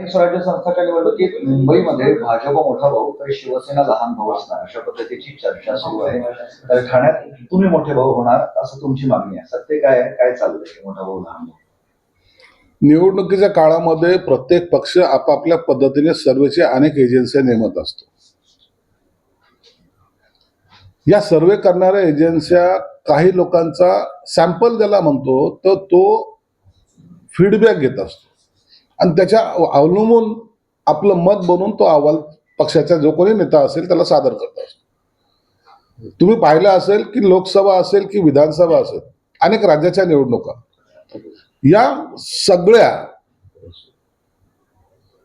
स्वराज्य संस्थाच्या निवडणुकीत मुंबईमध्ये भाजप मोठा भाऊ तर शिवसेना लहान भाऊ असणार अशा पद्धतीची चर्चा सुरू आहे. तर ठाण्यात तुम्ही मोठे भाऊ होणार असं तुमची मागणी आहे. सत्य काय आहे? काय चाललंय मोठा भाऊ लहान भाऊ? निवडणुकीच्या काळामध्ये प्रत्येक पक्ष आपापल्या पद्धतीने सर्वेचे अनेक एजन्सी नेमत असतो. या सर्वे करणाऱ्या एजन्स्या काही लोकांचा सॅम्पल ज्याला म्हणतो तर तो फीडबॅक घेत असतो. आणि त्याच्या अवलंबून आपलं मत बनवून तो अहवाल पक्षाचा जो कोणी नेता असेल त्याला सादर करत असतो तुम्ही पाहिलं असेल की लोकसभा असेल की विधानसभा असेल अनेक राज्याच्या निवडणुका. या सगळ्या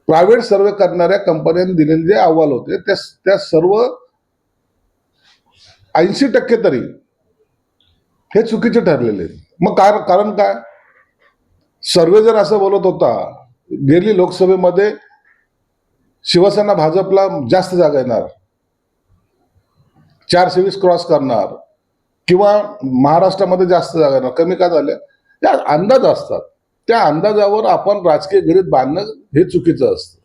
प्रायव्हेट सर्वे करणाऱ्या कंपन्यांनी दिलेले जे अहवाल होते त्या त्या सर्व ऐंशी टक्के तरी हे चुकीचे ठरलेले मग कारण काय? सर्वे जर असं बोलत होता गेली लोकसभेमध्ये शिवसेना भाजपला जास्त जागा येणार. चारशे वीस क्रॉस करणार. किंवा महाराष्ट्रामध्ये जास्त जागा येणार. कमी का झाल्या त्या अंदाज असतात. त्या अंदाजावर आपण राजकीय गणित बांधणं हे चुकीचं असतं.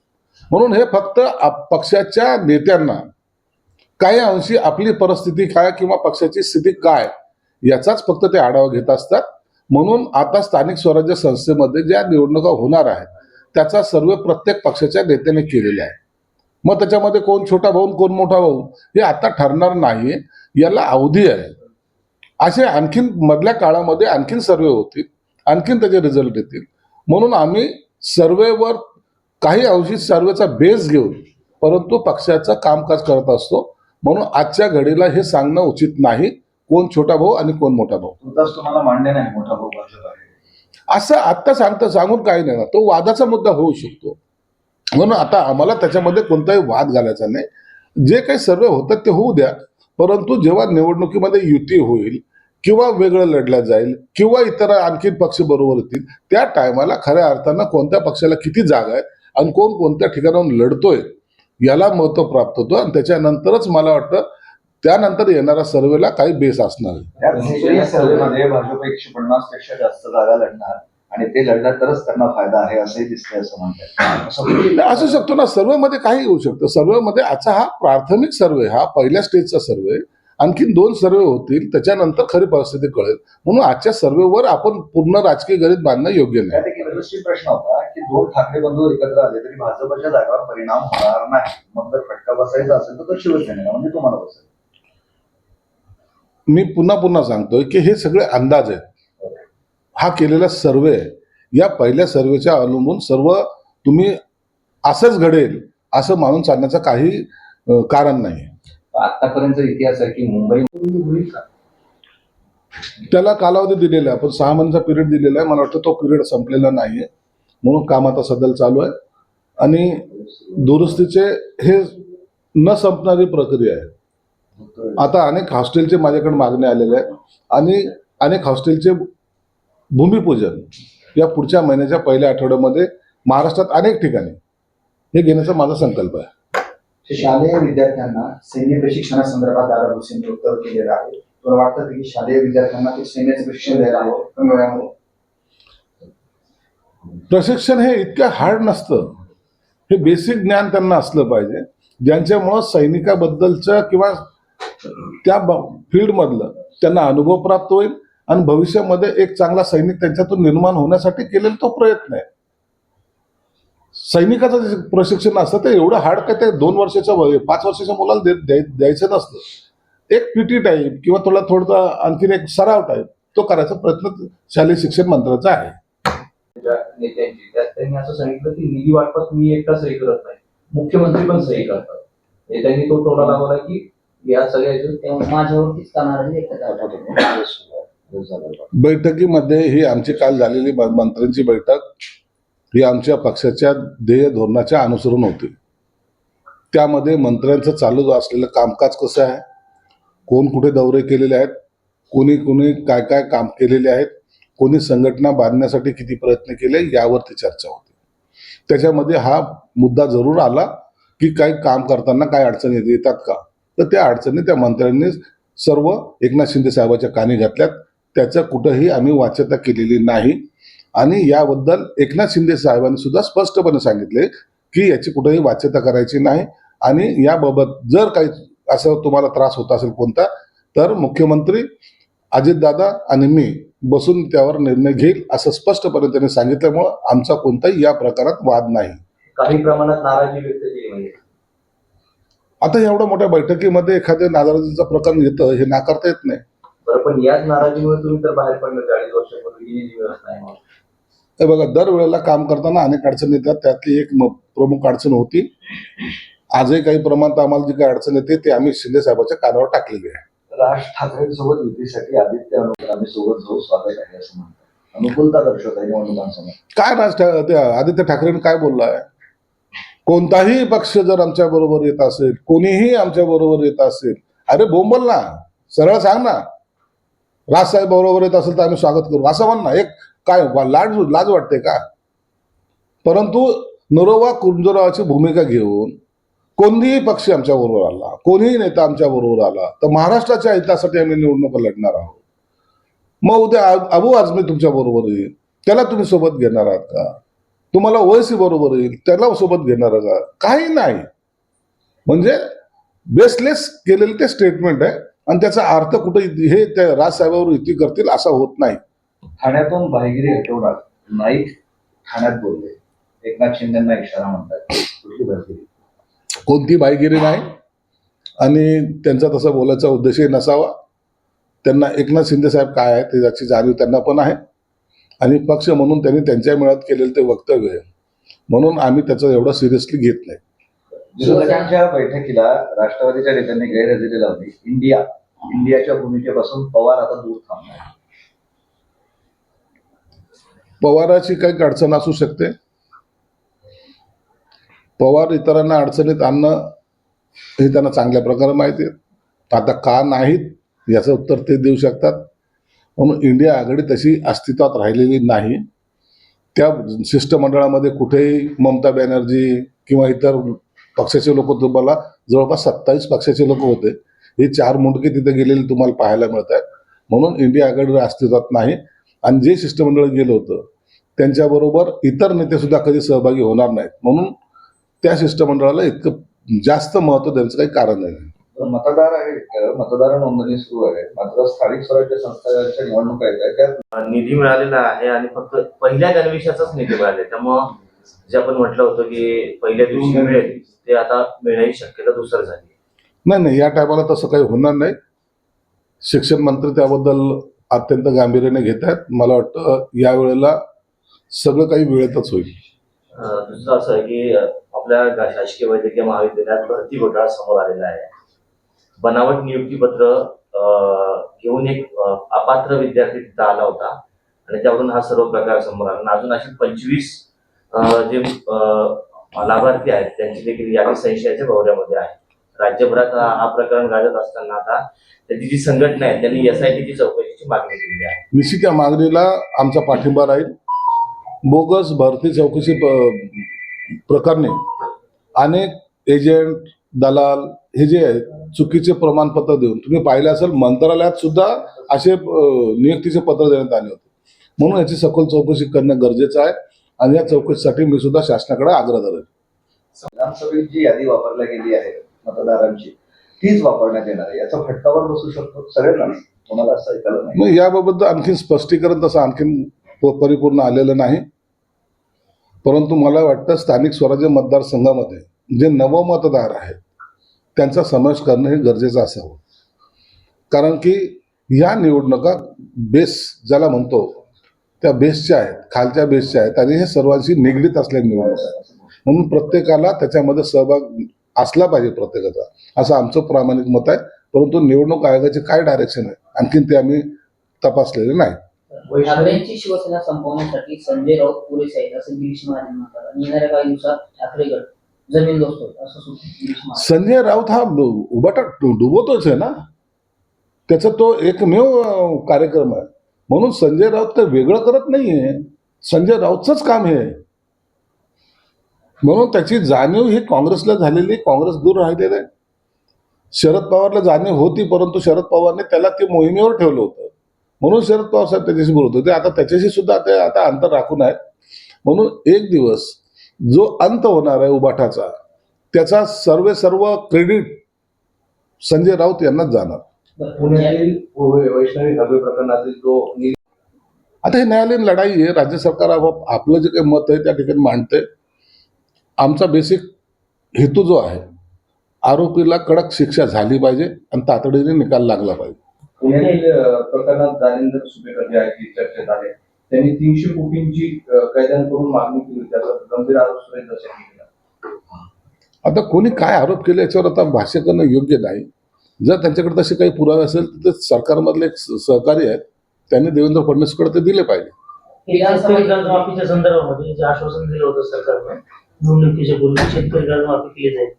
म्हणून हे फक्त पक्षाच्या नेत्यांना काही अंशी आपली परिस्थिती काय किंवा पक्षाची स्थिती काय याचाच फक्त ते आढावा घेत असतात. म्हणून आता स्थानिक स्वराज्य संस्थेमध्ये ज्या निवडणुका होणार आहेत त्याचा सर्वे प्रत्येक पक्षाच्या नेत्याने केलेला आहे. मग त्याच्यामध्ये कोण छोटा भाऊ कोण मोठा भाऊ हे आता ठरणार नाही याला अवधी आहे. असे आणखीन मधल्या काळामध्ये आणखीन सर्वे होतील आणखीन त्याचे रिझल्ट येतील म्हणून आम्ही सर्वेवर काही अंशी सर्वेचा बेस घेऊन परंतु पक्षाचं कामकाज करत असतो. म्हणून आजच्या घडीला हे सांगणं उचित नाही. कोण छोटा भाऊ आणि कोण मोठा भाऊ. तुम्हाला मान्य नाही मोठा भाऊ आहे? असं आत्ता सांगता सांगून काही नाही ना. तो वादाचा मुद्दा होऊ शकतो. म्हणून आता आम्हाला त्याच्यामध्ये कोणताही वाद घालायचा नाही. जे काही सर्वे होतात ते होऊ द्या. परंतु जेव्हा निवडणुकीमध्ये युती होईल किंवा वेगळं लढलं जाईल किंवा इतर आणखी पक्ष बरोबर येतील त्या टायमाला खऱ्या अर्थानं कोणत्या पक्षाला किती जागा आहेत आणि कोण कोणत्या ठिकाणाहून लढतोय याला महत्त्व प्राप्त होतं. आणि त्याच्यानंतरच मला वाटतं त्यानंतर येणाऱ्या सर्वेला काही बेस असणार आहे. सर्वेमध्ये भाजप एकशे पन्नासपेक्षा जास्त जागा लढणार आणि ते लढला तरच त्यांना फायदा आहे असंही दिसतंय असं म्हणतात. असं शकतो. ना. सर्वेमध्ये काही होऊ शकतं. सर्वेमध्ये आजचा हा प्राथमिक सर्वे हा पहिल्या स्टेजचा सर्वे आणखीन दोन सर्वे होतील. त्याच्यानंतर खरी परिस्थिती कळेल. म्हणून आजच्या सर्वेवर आपण पूर्ण राजकीय गणित बांधणं योग्य नाही. प्रश्न होता की दोन ठाकरे बंधू एकत्र आले तरी भाजपच्या जागावर परिणाम होणार नाही. मग जर फटका बसायचा असेल तर तो शिवसेनेला म्हणजे तुम्हाला बसेल मी पुन्हा पुन्हा सांगतोय की हे सगळे अंदाज आहेत. हा केलेला सर्वे या पहिल्या सर्वेच्या अवलंबून सर्व तुम्ही असंच घडेल असं मानून चालण्याचं काही कारण नाही. आतापर्यंत इतिहास आहे की मुंबई त्याला कालावधी दिलेला आहे. आपण सहा महिन्याचा पिरियड दिलेला आहे. मला वाटतं तो पिरियड संपलेला नाही आहे म्हणून काम आता सध्या चालू आहे. आणि दुरुस्तीचे हे न संपणारी प्रक्रिया आहे. आता अनेक हॉस्टेलचे माझ्याकडे मागणे आलेले आहे. आणि अनेक हॉस्टेलचे भूमिपूजन या पुढच्या महिन्याच्या पहिल्या आठवड्यामध्ये महाराष्ट्रात अनेक ठिकाणी. हे घेण्याचा माझा संकल्प आहे. शालेय विद्यार्थ्यांना सैन्य प्रशिक्षणासंदर्भात दादा भुसेंनी उत्तर केलेलं आहे. तुला वाटतं की शालेय विद्यार्थ्यांना ते सैन्याचं प्रशिक्षण द्यायला हवं कमी प्रशिक्षण हे इतकं हार्ड नसतं. हे बेसिक ज्ञान त्यांना असलं पाहिजे. ज्यांच्यामुळं सैनिकाबद्दलचं किंवा त्या फील्डमधलं त्यांना अनुभव प्राप्त होईल आणि भविष्यामध्ये एक चांगला सैनिक त्यांच्यातून निर्माण होण्यासाठी केलेला तो प्रयत्न आहे. सैनिकाचं जे प्रशिक्षण असतं ते एवढं हार्ड काय ते दोन वर्षाच्या पाच वर्षाच्या मुलाला द्यायचं नसतं. एक पीटी टाईप किंवा थोडा थोडा आणखीन एक सराव टाईप तो करायचा प्रयत्न शालेय शिक्षण मंत्राचा आहे. नेत्यांची त्यात त्यांनी असं सांगितलं की निधी वाटपात मी एकटा सही करत नाही. मुख्यमंत्री पण सही करतात. नेत्यांनी तो टोला लावला की या माझ्यावरतीच करणार बैठकीमध्ये ही आमची काल झालेली मंत्र्यांची बैठक ही आमच्या पक्षाच्या ध्येय धोरणाच्या अनुसरून होती. त्यामध्ये मंत्र्यांचं चालू असलेलं कामकाज कसं आहे? कोण कुठे दौरे केलेले आहेत? कोणी कोणी काय काय काम केलेले आहेत? कोणी संघटना बांधण्यासाठी किती प्रयत्न केले? यावरती चर्चा होती. त्याच्यामध्ये हा मुद्दा जरूर आला की काही काम करताना काय अडचणी येतात का? तर त्या अडचणी त्या मंत्र्यांनी सर्व एकनाथ शिंदे साहेबाच्या कानी घातल्यात. त्याचं कुठंही आम्ही वाच्यता केलेली नाही. आणि याबद्दल एकनाथ शिंदे साहेबांनी सुद्धा स्पष्टपणे सांगितले की याची कुठंही वाच्यता करायची नाही. आणि याबाबत जर काही असं तुम्हाला त्रास होत असेल कोणता तर मुख्यमंत्री अजितदादा आणि मी बसून त्यावर निर्णय घेईल असं स्पष्टपणे त्यांनी सांगितल्यामुळं आमचा कोणताही या प्रकारात वाद नाही. काही प्रमाणात नाराजी व्यक्त केली. आता एवढ्या मोठ्या बैठकीमध्ये एखाद्या नाराजीचं प्रकरण येतं हे नाकारता येत नाही. पण याच नाराजीमुळे तुम्ही तर बाहेर पडले चाळीस वर्षापूर्वी ही. हे बघा दरवेळेला काम करताना अनेक अडचणी येतात त्यातली एक प्रमुख अडचण होती आजही काही प्रमाणात आम्हाला जी काही अडचण येते ते आम्ही शिंदे साहेबांच्या कानावर टाकलेली आहे. राज ठाकरेंसोबत युतीसाठी आदित्य आम्ही सोबत जाऊ स्वागत आहे असं म्हणतात. अनुकूलता दर्शवत आहे निवडणुकांसमोर. काय राज ठा- त्या आदित्य ठाकरेंनी काय बोललाय कोणताही पक्ष जर आमच्या बरोबर येत असेल कोणीही आमच्या बरोबर येत असेल अरे बोंबल ना सरळ सांग ना. राजसाहेब बरोबर येत असेल तर आम्ही स्वागत करू. असं म्हण ना एक काय लाज लाज वाटते का? परंतु नरोवा कुंजरावाची भूमिका घेऊन कोणतीही पक्ष आमच्या बरोबर आला कोणीही नेता आमच्या बरोबर आला तर महाराष्ट्राच्या हितासाठी आम्ही निवडणुका लढणार आहोत. मग उद्या अबू अबू आजमी तुमच्या बरोबर येईल. त्याला तुम्ही सोबत घेणार आहात का? तुम्हाला ओएसी बरोबर येईल त्याला सोबत घेणार का? काही नाही. म्हणजे बेसलेस केलेलं ते स्टेटमेंट आहे आणि त्याचा अर्थ कुठे हे त्या राजसाहेबावर युती करतील असा होत नाही. ठाण्यातून भाईगिरी हटवणार नाईक ठाण्यात बोलले. एकनाथ शिंदेना इशारा म्हणतात. कोणती बाईगिरी नाही. आणि त्यांचा तसा बोलायचा उद्देशही नसावा. त्यांना एकनाथ शिंदे साहेब काय आहे ते त्याची जाणीव त्यांना पण आहे. आणि पक्ष म्हणून त्यांनी त्यांच्या मेळात केलेलं ते वक्तव्य आहे. म्हणून आम्ही त्याचं एवढं सिरियसली घेत नाही. विरोधकांच्या बैठकीला राष्ट्रवादीच्या नेत्यांनी गैरहजेरी लावली. इंडिया इंडियाच्या भूमिकेपासून पवार आता दूर थांबणार पवाराची काही अडचण असू शकते. पवार इतरांना अडचणीत आणणं हे त्यांना चांगल्या प्रकारे माहिती आहे. आता का नाहीत याचं उत्तर ते देऊ शकतात. म्हणून इंडिया आघाडी तशी अस्तित्वात राहिलेली नाही. त्या शिष्टमंडळामध्ये कुठेही ममता बॅनर्जी किंवा इतर पक्षाचे लोक तुम्हाला जवळपास सत्तावीस पक्षाचे लोक होते. हे चार मुंडके तिथे गेलेले तुम्हाला पाहायला मिळत आहेत म्हणून इंडिया आघाडी अस्तित्वात नाही. आणि जे शिष्टमंडळ गेलं होतं त्यांच्याबरोबर इतर नेतेसुद्धा कधी सहभागी होणार नाहीत. म्हणून त्या शिष्टमंडळाला इतकं जास्त महत्त्व द्यायचं काही कारण नाही. मतदार आहे मतदार नोंदणी सुरू आहे. मात्र स्थानिक स्वराज्य संस्थांच्या निवडणुका येत आहेत. त्यात निधी मिळालेला आहे आणि फक्त पहिल्या गणवेशाचाच निधी मिळाले त्यामुळं जे आपण म्हटलं होतं की पहिल्या दिवशी मिळेल ते आता मिळण्याची शक्यता दुसर झाली. नाही नाही या टायमाला तसं काही होणार नाही. शिक्षण मंत्री त्याबद्दल अत्यंत गांभीर्याने घेत आहेत. मला वाटतं यावेळेला सगळं काही वेळेतच होईल. दुसरं असं आहे की आपल्या शासकीय वैद्यकीय महाविद्यालयात भरती घोटाळा समोर आलेला आहे. बनावट नियुक्तीपत्र पत्र घेऊन एक अपात्र विद्यार्थी तिथं आला होता. आणि त्यावरून हा सर्व प्रकार समोर आला. अजून असे पंचवीस जे लाभार्थी आहेत त्यांची देखील यादी संशयाच्या भवऱ्यामध्ये आहे. राज्यभरात हा प्रकरण गाजत असताना आता त्याची जी संघटना आहे त्यांनी एस आय टीची चौकशीची मागणी केलेली आहे. निश्चित या मागणीला आमचा पाठिंबा राहील. बोगस भरती चौकशी प्रकरणे अनेक एजंट दलाल हे जे आहेत चुकीचे प्रमाणपत्र देऊन. तुम्ही पाहिलं असेल मंत्रालयात सुद्धा असे नियुक्तीचे पत्र देण्यात आले होते. म्हणून याची सखोल चौकशी करणं गरजेचं आहे आणि या चौकशीसाठी मी सुद्धा शासनाकडे आग्रह धरेन. विधानसभेत जी यादी वापरल्या गेली आहे मतदारांची तीच वापरण्यात येणार आहे. याचा फटकावर बसू शकतो सगळ्यांना कोणाला असं ऐकायला नाही. याबाबत आणखीन स्पष्टीकरण तसं आणखीन परिपूर्ण आलेलं नाही. परंतु मला वाटतं स्थानिक स्वराज्य मतदारसंघामध्ये जे नवमतदार आहेत त्यांचा समावेश करणं हे गरजेचं असावं. कारण की या निवडणुका बेस ज्याला म्हणतो त्या बेसच्या आहेत खालच्या बेसच्या आहेत आणि हे सर्वांशी निगडीत असलेल्या निवडणुका आहेत म्हणून प्रत्येकाला त्याच्यामध्ये सहभाग असला पाहिजे प्रत्येकाचा. असं आमचं प्रामाणिक मत आहे. परंतु निवडणूक आयोगाचे काय डायरेक्शन आहे? आणखीन ते आम्ही तपासलेले नाही. ठाकरेंची शिवसेना संपवण्यासाठी संजय राऊत पुरेसे आहेत असं गिरीश महाजन म्हणतात. आणि येणाऱ्या काही दिवसात ठाकरे गट जमीन दोस्त असं संजय राऊत हा उभाटा उबाटा डुबवतोच आहे ना? त्याचा तो एकमेव कार्यक्रम आहे. म्हणून संजय राऊत तर वेगळं करत नाहीये. संजय राऊतच काम हे आहे. म्हणून त्याची जाणीव ही काँग्रेसला झालेली काँग्रेस दूर राहिलेलं आहे. शरद पवारला जाणीव होती परंतु शरद पवारने त्याला ते मोहिमेवर ठेवलं होतं. म्हणून शरद पवार साहेब त्याच्याशी बोलत होते. आता त्याच्याशी सुद्धा ते आता अंतर राखून आहेत. म्हणून एक दिवस जो अंत होणार आहे उबाठाचा त्याचा सर्व सर्व क्रेडिट संजय राऊत यांनाच जाणार. पुण्यातील वैष्णवी प्रकरणातील जो आता हे न्यायालयीन लढाई आहे राज्य सरकार आप- आपलं जे काही मत आहे त्या ठिकाणी मांडते. आमचा बेसिक हेतू जो आहे आरोपीला कडक शिक्षा झाली पाहिजे आणि तातडीने निकाल लागला पाहिजे. प्रकरणात त्यांनी तीनशे कोटींची अ, कैद्यांकडून मागणी केली. त्याचा गंभीर आरोप यांनी केला आता कोणी काय आरोप केले याच्यावर आता भाष्य करणं योग्य नाही. जर त्यांच्याकडे तसे काही पुरावे असेल तर ते सरकारमधले एक सहकारी आहेत. त्यांनी देवेंद्र फडणवीसकडे ते दिले पाहिजे. शेतकरी कर्जमाफीच्या संदर्भामध्ये जे आश्वासन दिलं होतं सरकारनं निवडणुकीच्या पूर्वी शेतकरी कर्जमाफी केली जाईल.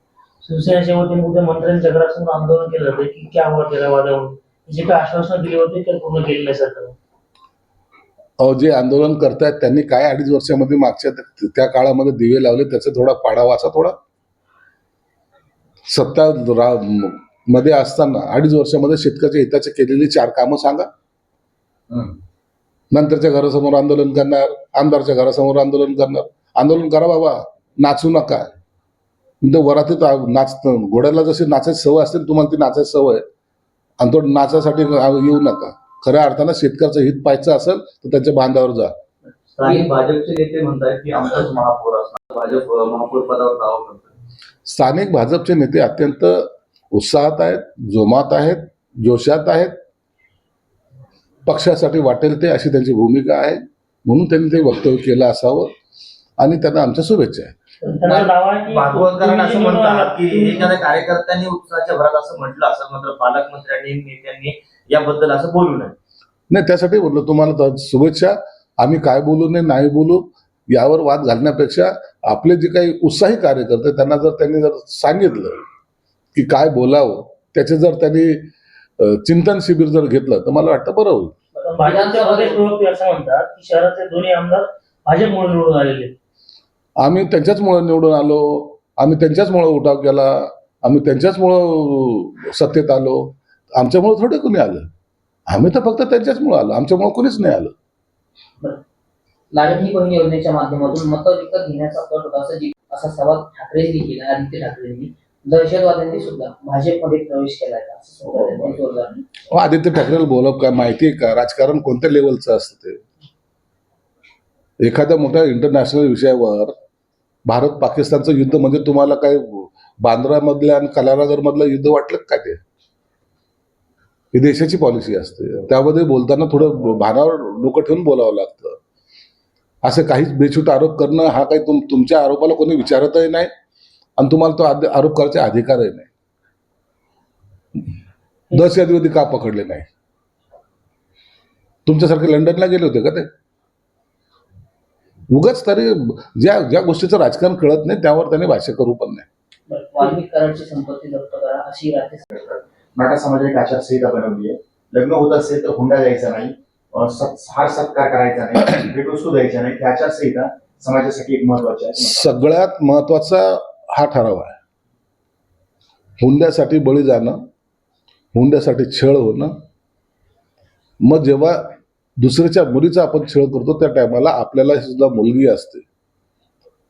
शिवसेनेच्या वतीने उद्या मंत्र्यांच्या घरासमोर आंदोलन केलं जातं की क्या हुआ तेरा वादा म्हणून जे काही आश्वासनं दिली होती ते पूर्ण केलेलं नाही सरकारनं. जे आंदोलन करतायत त्यांनी काय अडीच वर्षामध्ये मागच्या त्या- काळामध्ये दिवे लावले त्याचा थोडा पाडावा असा थोडा? सत्ता मध्ये असताना अडीच वर्षामध्ये शेतकऱ्याच्या हिताचे केलेली चार कामं सांगा. नंतरच्या घरासमोर आंदोलन करणार आमदारच्या घरासमोर आंदोलन करणार. आंदोलन करा बाबा नाचू नका. म्हणजे वरातीत नाच घोड्याला जशी नाचायची सवय असते तुम्हाला ती नाचायची सवय. आणि तो नाचासाठी येऊ नका. खऱ्या अर्थानं शेतकऱ्याचं हित पाहायचं असेल तर त्यांच्या बांधावर जा. स्थानिक भाजपचे नेते म्हणतात की आमचाच महापौर असणार. भाजप अ, महापौर पदावर दावा करतोय. स्थानिक भाजपचे नेते अत्यंत उत्साहात आहेत जोमात आहेत जोशात आहेत. पक्षासाठी वाटेल ते अशी त्यांची भूमिका आहे म्हणून त्यांनी ते वक्तव्य केलं असावं आणि त्यांना आमच्या शुभेच्छा आहेत. भागवतकरांना असं म्हणतात की एखाद्या कार्यकर्त्यांनी उत्साहाच्या भरात असं म्हटलं असेल मात्र पालकमंत्र्यांनी नेत्यांनी याबद्दल असं बोलू नये. नाही त्यासाठी बोललो. तुम्हाला शुभेच्छा. आम्ही काय बोलू नये नाही बोलू यावर वाद घालण्यापेक्षा आपले जे काही उत्साही कार्यकर्ते त्यांना जर त्यांनी जर सांगितलं की काय बोलावं त्याचे जर त्यांनी चिंतन शिबिर जर घेतलं तर मला वाटतं बरं होईल. असं म्हणतात की शहरातले दोन्ही आमदार भाजपमुळे निवडून आलेले. आम्ही त्यांच्याचमुळं निवडून आलो. आम्ही त्यांच्याचमुळं उठाव केला. आम्ही त्यांच्याचमुळं सत्तेत आलो. आमच्यामुळं थोडे कोणी आलं. आम्ही तर फक्त त्यांच्याचमुळं आलो. आमच्यामुळं कोणीच नाही आलं. लाडकी बहीण योजनेच्या माध्यमातून मतं विकत घेण्याचा कट होता असं जी असा सवाल ठाकरेंनी केला आदित्य ठाकरेंनी. दहशतवाद्यांनी सुद्धा भाजपमध्ये प्रवेश केलाय का? असं सुद्धा त्यांनी जोरदार अहो, आदित्य ठाकरेला बोलव काय माहिती आहे का? राजकारण कोणत्या लेवलचं असतं ते? एखाद्या मोठ्या इंटरनॅशनल विषयावर भारत पाकिस्तानचं युद्ध म्हणजे तुम्हाला काय बांद्रामधल्या आणि कलानगर मधलं युद्ध वाटलं का काय ते? ही देशाची पॉलिसी असते. त्यामध्ये बोलताना थोडं भानावर डोकं ठेवून बोलावं लागतं. असे काहीच बेछूट आरोप करणं हा काही तुम तुमच्या आरोपाला कोणी विचारतही नाही आणि तुम्हाला तो आरोप करायचा अधिकारही नाही. दहशतवादी का पकडले नाही? तुमच्यासारखे लंडनला गेले होते का ते? उगाच तरी ज्या ज्या गोष्टीचं राजकारण कळत नाही त्यावर त्यांनी भाष्य करू पण नाही मराठा समाजाने एक आचारसंहिता बनवली आहे. लग्न होत असेल तर हुंडा द्यायचा नाही. हार सत्कार करायचा नाही. भेटवस्तू द्यायच्या नाही. ही आचारसंहिता समाजासाठी एक महत्वाची आहे. सगळ्यात महत्त्वाचा हा ठराव आहे. हुंड्यासाठी बळी जाणं हुंड्यासाठी छळ होणं. मग जेव्हा दुसऱ्याच्या मुलीचा आपण छळ करतो त्या टायमाला आपल्याला सुद्धा मुलगी असते.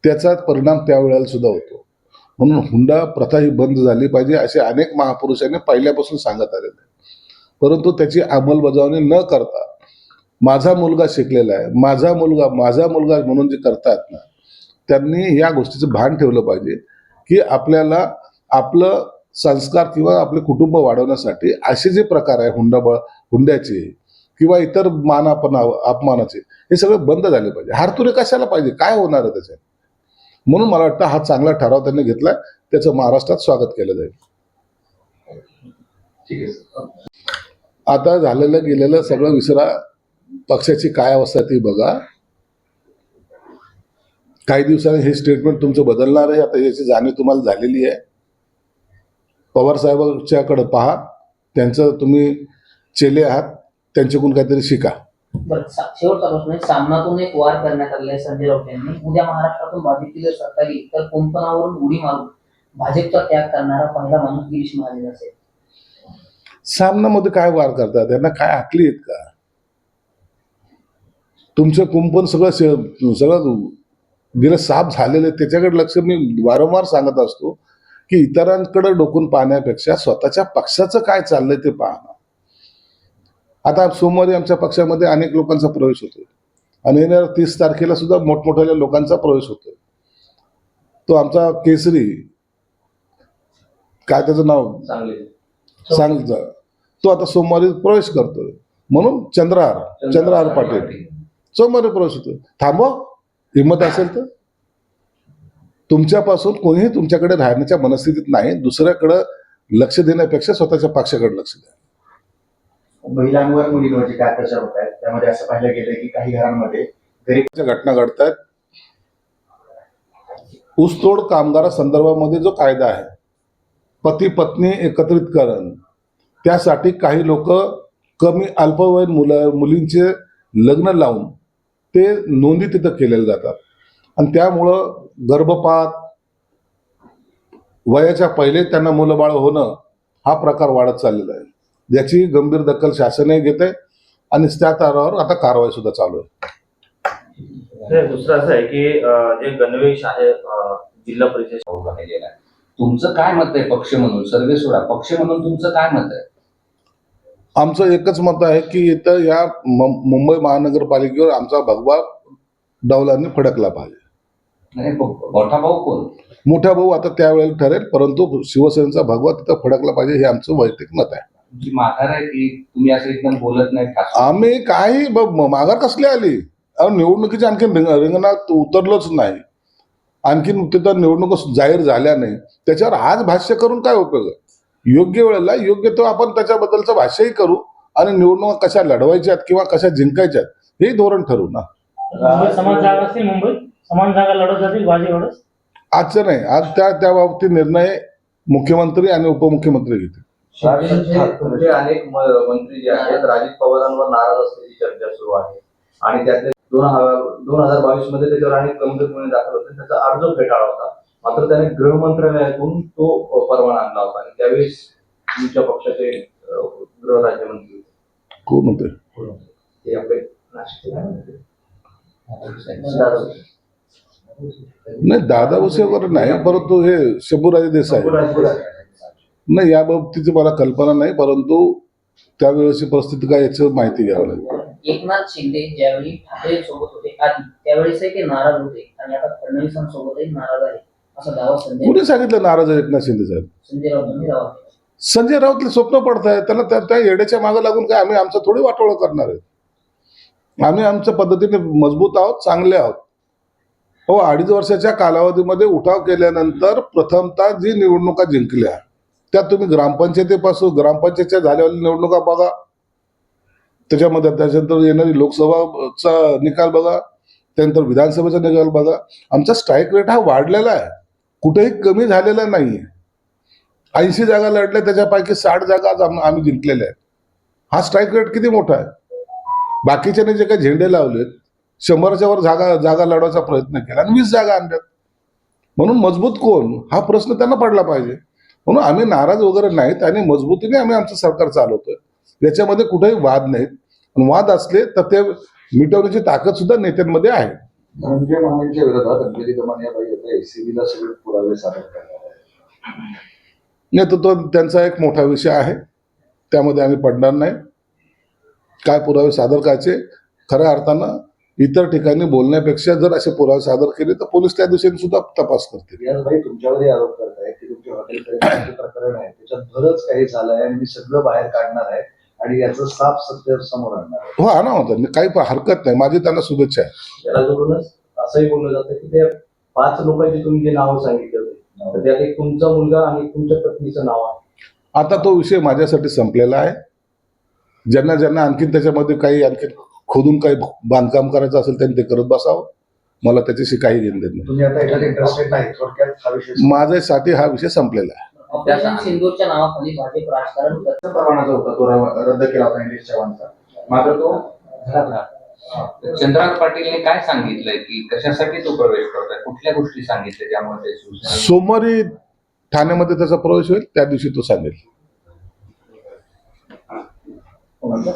त्याचा परिणाम त्यावेळेला सुद्धा होतो. म्हणून हुंडा प्रथा ही बंद झाली पाहिजे असे अनेक महापुरुषांनी पहिल्यापासून सांगत आलेले परंतु त्याची अंमलबजावणी न करता माझा मुलगा शिकलेला आहे माझा मुलगा माझा मुलगा म्हणून जे करतात ना त्यांनी या गोष्टीचं भान ठेवलं पाहिजे की आपल्याला आपलं संस्कार किंवा आपले कुटुंब वाढवण्यासाठी असे जे प्रकार आहे हुंडाबळ हुंड्याचे किंवा इतर मान अपमानाचे हे सगळे बंद झाले पाहिजे. हारतुरे कशाला पाहिजे? काय होणार आहे त्याच्यात? म्हणून मला वाटतं हा चांगला ठराव त्यांनी घेतलाय. त्याचं महाराष्ट्रात स्वागत केलं जाईल. ठीक आहे सर आता झालेलं गेलेलं सगळं विसरा पक्षाची काय अवस्था ती बघा. काही दिवसांनी हे स्टेटमेंट तुमचं बदलणार आहे. आता याची जाणीव तुम्हाला झालेली आहे. पवार साहेबांच्याकडे पहा. त्यांचं तुम्ही चेले आहात. त्यांच्याकडून काहीतरी शिका. शेवटचा प्रश्न आहे. सामनातून एक वार करण्यात आलेला आहे संजय राऊत यांनी. उद्या महाराष्ट्रातून भाजपची जर सरकार येईल तर कुंपणावरून उडी मारून भाजपचा त्याग करणारा पहिला माणूस गिरीश महाजन असेल. सामनामध्ये काय वार करतात? त्यांना काय आखली आहेत का? तुमचं कुंपण सगळं सगळं गेलं साफ झालेलं आहे त्याच्याकडे लक्ष मी वारंवार सांगत असतो की इतरांकडे डोकून पाहण्यापेक्षा स्वतःच्या पक्षाचं काय चाललंय ते पाहणं आता सोमवारी आमच्या पक्षामध्ये अनेक लोकांचा प्रवेश होतो आणि येणाऱ्या तीस तारखेला सुद्धा मोठमोठ्या लोकांचा प्रवेश होतो तो आमचा केसरी काय त्याचं नाव? सांगलीचा तो आता सोमवारी प्रवेश करतोय. म्हणून चंद्रहार चंद्रहार पाटील. सोमवारी प्रवेश होतो थांबवा हिंमत असेल तर. तुमच्यापासून कोणीही तुमच्याकडे राहण्याच्या मनस्थितीत नाही दुसऱ्याकडं लक्ष देण्यापेक्षा स्वतःच्या पक्षाकडे लक्ष द्या. महिलांवर मुलींवरचे काय प्रचार होत आहेत त्यामध्ये असं पाहिलं गेलं की काही घरांमध्ये गरीब घटना घडतात. ऊसतोड कामगारासंदर्भामध्ये जो कायदा आहे पती पत्नी एकत्रितकरण त्यासाठी काही लोक कमी अल्पवयीन मुलं मुलींचे लग्न लावून ते नोंदी तिथं केलेले जातात. आणि त्यामुळं गर्भपात वयाच्या पहिले त्यांना मुलं बाळ होणं हा प्रकार वाढत चाललेला आहे. ज्याची गंभीर दखल शासनही घेते आणि त्या तारावर आता कारवाई सुद्धा चालू आहे. दुसरं असं आहे की जे गणवेश आहे जिल्हा परिषद राहिलेला आहे तुमचं काय मत आहे पक्ष म्हणून? सर्वे सोडा. पक्ष म्हणून तुमचं काय मत आहे? आमचं एकच मत आहे की इथं या मु- मुंबई महानगरपालिकेवर आमचा भगवा डौलांनी फडकला पाहिजे. नाही ब- मोठा भाऊ कोण? मोठा भाऊ आता त्यावेळेला ठरेल परंतु शिवसेनेचा भगवा तिथं फडकला पाहिजे हे आमचं वैयक्तिक मत आहे. तुमची माघार आहे की तुम्ही असं एकदम बोलत नाही? आम्ही काही ब- माघार कसली आली? अहो निवडणुकीच्या आणखी रिंग- रिंगणात उतरलोच नाही. आणखीन तिथं निवडणूक जाहीर झाल्या नाही. त्याच्यावर आज भाष्य करून काय उपयोग आहे? योग्य वेळेला योग्य तो आपण त्याच्याबद्दलचं भाष्यही करू आणि निवडणुका कशा लढवायच्यात किंवा कशा जिंकायच्यात हे धोरण ठरवू ना. मुंबईत समान जागा असतील मुंबईत समान जागा लढत जातील भाजी लढत आजचं नाही. आज त्या त्या बाबतीत निर्णय मुख्यमंत्री आणि उपमुख्यमंत्री घेतील. तुमचे अनेक मंत्री जे आहेत राजीव पवारांवर नाराज असल्याची चर्चा सुरू आहे. आणि त्यातले दोन हजार दोन हजार बावीसमध्ये त्याच्यावर अनेक गंभीर गुन्हे दाखल होते. त्याचा अर्ज फेटाळला होता. मात्र त्याने गृह मंत्रालयातून तो परवाना आणला होता. आणि त्यावेळेस तुमच्या पक्षाचे गृह राज्यमंत्री होते. कोण होते? ते आपले. नाही दादा भुसे वगैरे नाही परंतु हे शंभूराजे देसाई. नाही या बाबतीची मला कल्पना नाही परंतु त्यावेळेची परिस्थिती काय याची माहिती घ्यावी लागेल. एकनाथ शिंदे ज्यावेळी ठाकरे सोबत होते आधी त्यावेळेसही ते नाराज होते आणि आता फडणवीसांसोबतही नाराज आहे असा दावा संजय कुणी सांगितलं नाराज आहे एकनाथ शिंदे साहेब? संजय दावा केला. संजय राऊतले स्वप्न पडत आहे त्याला त्या त्या येड्याच्या मागे लागून काय आम्ही आमचं थोडी वाटोळं करणार आहे आम्ही आमच्या पद्धतीने मजबूत आहोत चांगले आहोत. हो अडीच वर्षाच्या कालावधीमध्ये उठाव केल्यानंतर प्रथमतः जी निवडणुका जिंकल्या त्या तुम्ही ग्रामपंचायतीपासून ग्रामपंचायतच्या झालेल्या निवडणुका बघा. त्याच्यामध्ये त्याच्यानंतर येणारी लोकसभाचा निकाल बघा. त्यानंतर विधानसभेचा निकाल बघा. आमचा स्ट्राईक रेट हा वाढलेला आहे. कुठेही कमी झालेला नाही आहे ऐंशी जागा लढल्या त्याच्यापैकी साठ जागा आज आम्ही जिंकलेल्या आहेत. हा स्ट्राईक रेट किती मोठा आहे? बाकीच्याने जे काही झेंडे लावलेत शंभराच्या वर जागा जागा लढवायचा प्रयत्न केला आणि वीस जागा आणल्यात. म्हणून मजबूत कोण? हा प्रश्न त्यांना पडला पाहिजे. म्हणून आम्ही नाराज वगैरे नाहीत आणि मजबूतीने आम्ही आमचं सरकार चालवतोय. याच्यामध्ये कुठेही वाद नाहीत. वाद असले तर ते मिटवण्याची ताकद सुद्धा नेत्यांमध्ये आहे. धनंजय मुंडेंच्या विरोधात अंजली दमानियाबाई आता एसीबीला सगळे पुरावे सादर करणार आहे नाही तर तो त्यांचा एक मोठा विषय आहे. त्यामध्ये आम्ही पडणार नाही. काय पुरावे सादर करायचे? खऱ्या अर्थानं इतर ठिकाणी बोलण्यापेक्षा जर असे पुरावे सादर केले तर पोलीस त्या दिशेने सुद्धा तपास करतील. तुमच्यावरही आरोप हॉटेलकडे प्रकरण आहे. त्याच्यात बरंच काही झालंय आणि मी सगळं बाहेर काढणार आहे आणि याचं साफ सत्य समोर आणणार आहे. हो आणा होता. काही प- हरकत नाही. माझी त्यांना शुभेच्छा आहे. त्याला जोडूनच असंही बोललं जातं की ते पाच लोकांची तुम्ही जे नावं सांगितले होते तर त्यात एक तुमचा मुलगा आणि तुमच्या पत्नीचं नाव आहे. आता तो विषय माझ्यासाठी संपलेला आहे. ज्यांना ज्यांना आणखीन त्याच्यामध्ये काही आणखीन खोदून काही बांधकाम करायचं असेल त्यांनी ते करत बसावं. मला त्याच्याशी काही घेणं देत नाही. तुम्ही आता इंटरेस्टेड नाही थोडक्यात हा विषय माझ्यासाठी हा विषय संपलेला आहे. ऑपरेशन सिंदूरच्या नावाखाली भाजप राजकारण करत त्याचा परवाना जो होता तो र- रद्द केला होता निलेश चव्हाणचा. मात्र तो चंद्रकांत पाटीलने काय सांगितलंय की कशासाठी तो प्रवेश करतोय? कुठल्या गोष्टी सांगितल्या ते शिवसेना सोमवारी ठाण्यामध्ये त्याचा प्रवेश होईल त्या दिवशी तो सांगेल. कोणाचा?